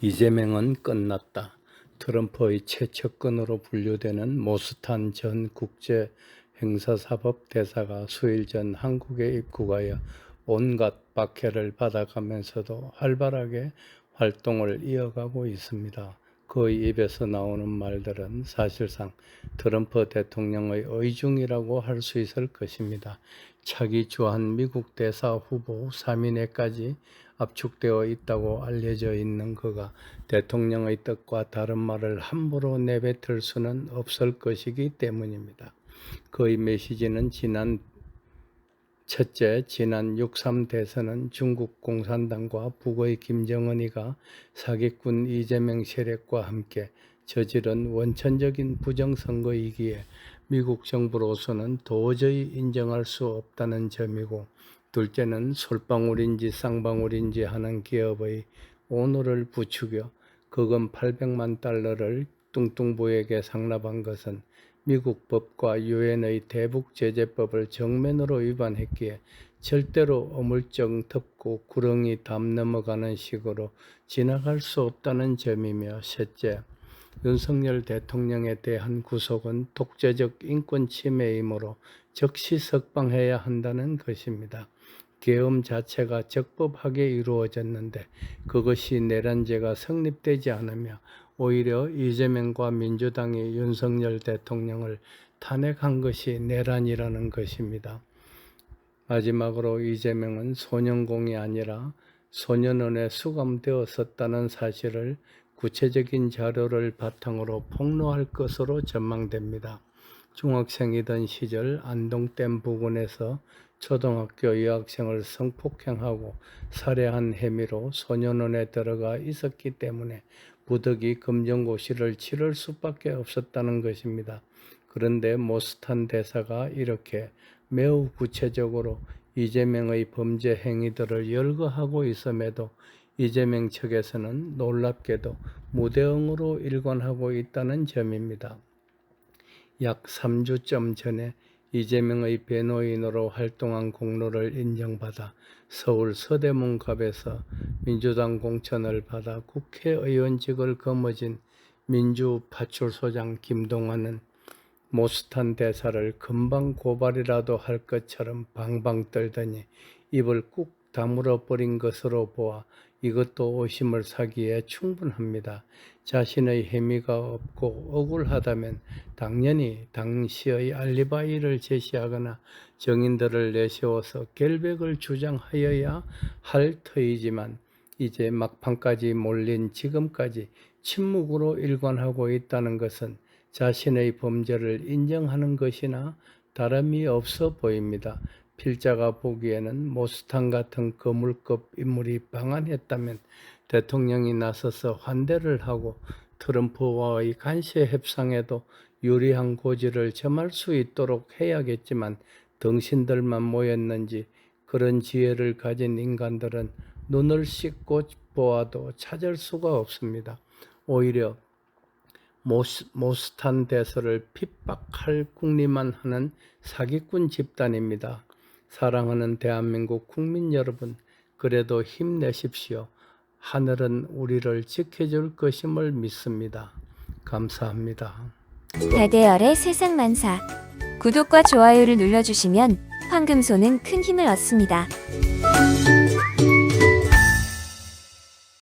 이재명은 끝났다. 트럼프의 최측근으로 분류되는 모스탄 전 국제 행사사법 대사가 수일 전 한국에 입국하여 온갖 박해를 받아가면서도 활발하게 활동을 이어가고 있습니다. 그의 입에서 나오는 말들은 사실상 트럼프 대통령의 의중이라고 할 수 있을 것입니다. 차기 주한 미국 대사 후보 3인에까지 압축되어 있다고 알려져 있는 그가 대통령의 뜻과 다른 말을 함부로 내뱉을 수는 없을 것이기 때문입니다. 그의 메시지는 지난 첫째, 지난 6.3 대선은 중국 공산당과 북의 김정은이가 사기꾼 이재명 세력과 함께 저지른 원천적인 부정선거이기에 미국 정부로서는 도저히 인정할 수 없다는 점이고 둘째는 솔방울인지 쌍방울인지 하는 기업의 오너를 부추겨 거금 800만 달러를 뚱뚱부에게 상납한 것은 미국 법과 유엔의 대북 제재법을 정면으로 위반했기에 절대로 어물쩍 덮고 구렁이 담 넘어가는 식으로 지나갈 수 없다는 점이며 셋째, 윤석열 대통령에 대한 구속은 독재적 인권 침해이므로 즉시 석방해야 한다는 것입니다. 계엄 자체가 적법하게 이루어졌는데 그것이 내란죄가 성립되지 않으며 오히려 이재명과 민주당이 윤석열 대통령을 탄핵한 것이 내란이라는 것입니다. 마지막으로 이재명은 소년공이 아니라 소년원에 수감되었었다는 사실을 구체적인 자료를 바탕으로 폭로할 것으로 전망됩니다. 중학생이던 시절 안동댐 부근에서 초등학교 여학생을 성폭행하고 살해한 혐의로 소년원에 들어가 있었기 때문에 부득이 검정고시를 치를 수밖에 없었다는 것입니다. 그런데 모스탄 대사가 이렇게 매우 구체적으로 이재명의 범죄 행위들을 열거하고 있음에도 이재명 측에서는 놀랍게도 무대응으로 일관하고 있다는 점입니다. 약 3주쯤 전에 이재명의 변호인으로 활동한 공로를 인정받아 서울 서대문갑에서 민주당 공천을 받아 국회의원직을 거머쥔 민주파출소장 김동완은 모스탄 대사를 금방 고발이라도 할 것처럼 방방 떨더니 입을 꾹 다물어 버린 것으로 보아 이것도 의심을 사기에 충분합니다. 자신의 혐의가 없고 억울하다면 당연히 당시의 알리바이를 제시하거나 정인들을 내세워서 결백을 주장하여야 할 터이지만 이제 막판까지 몰린 지금까지 침묵으로 일관하고 있다는 것은 자신의 범죄를 인정하는 것이나 다름이 없어 보입니다. 필자가 보기에는 모스탄 같은 거물급 인물이 방한했다면 대통령이 나서서 환대를 하고 트럼프와의 간세 협상에도 유리한 고지를 점할 수 있도록 해야겠지만 등신들만 모였는지 그런 지혜를 가진 인간들은 눈을 씻고 보아도 찾을 수가 없습니다. 오히려 모스, 모스탄 대서를 핍박할 궁리만 하는 사기꾼 집단입니다. 사랑하는 대한민국 국민 여러분, 그래도 힘내십시오. 하늘은 우리를 지켜줄 것임을 믿습니다. 감사합니다. 다대열의 세상 만사. 구독과 좋아요를 눌러주시면 황금소는 큰 힘을 얻습니다.